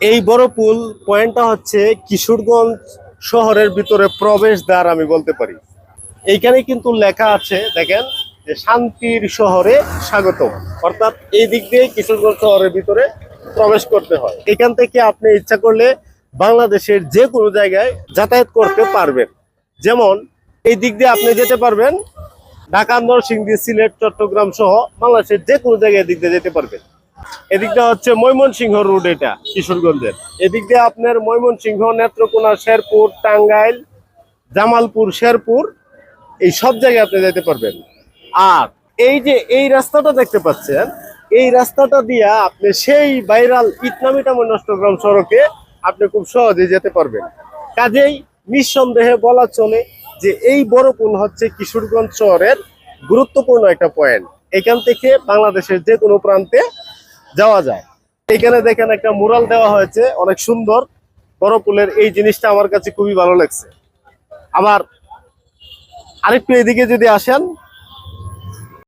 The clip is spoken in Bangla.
এই বড় পুল পয়েন্টটা হচ্ছে কিশোরগঞ্জ শহরের ভিতরে প্রবেশ দ্বার আমি বলতে পারি। এইখানে কিন্তু লেখা আছে, দেখেন, যে শান্তির শহরে স্বাগত অর্থাৎ এই দিক দিয়ে কিশোরগঞ্জ শহরের ভিতরে প্রবেশ করতে হয়। এখান থেকে আপনি ইচ্ছা করলে বাংলাদেশের যে কোনো জায়গায় যাতায়াত করতে পারবেন। যেমন, এই দিক দিয়ে আপনি যেতে পারবেন, ঢাকা নরসিংদী সিলেট, চট্টগ্রাম সহ বাংলাদেশের যে কোনো জায়গায় দিক দিয়ে যেতে পারবেন। এদিকটা হচ্ছে ময়মনসিংহ রোড এটা, কিশোরগঞ্জের। এদিক দিয়ে আপনার ময়মনসিংহ, নেত্রকোনা, শেরপুর, টাঙ্গাইল, জামালপুর, শেরপুর, এই সব জায়গায় আপনি যেতে পারবেন। আর এই যে এই রাস্তাটা দেখতে পাচ্ছেন, এই রাস্তাটা দিয়া আপনি সেই ভাইরাল ইটনামিটাম নষ্টগ্রাম সড়কে আপনি খুব সহজে যেতে পারবেন। কাজেই নিঃসন্দেহে বলা চলে যে এই বড় পুল হচ্ছে কিশোরগঞ্জ শহরের গুরুত্বপূর্ণ একটা পয়েন্ট এখান থেকে বাংলাদেশের যে কোনো প্রান্তে যাওয়া যায়। এখানে দেখেন একটা মুরাল দেওয়া হয়েছে, অনেক সুন্দর। বড় পুলের এই জিনিসটা আমার কাছে খুবই ভালো লাগছে। আবার আরেকটু এদিকে যদি আসেন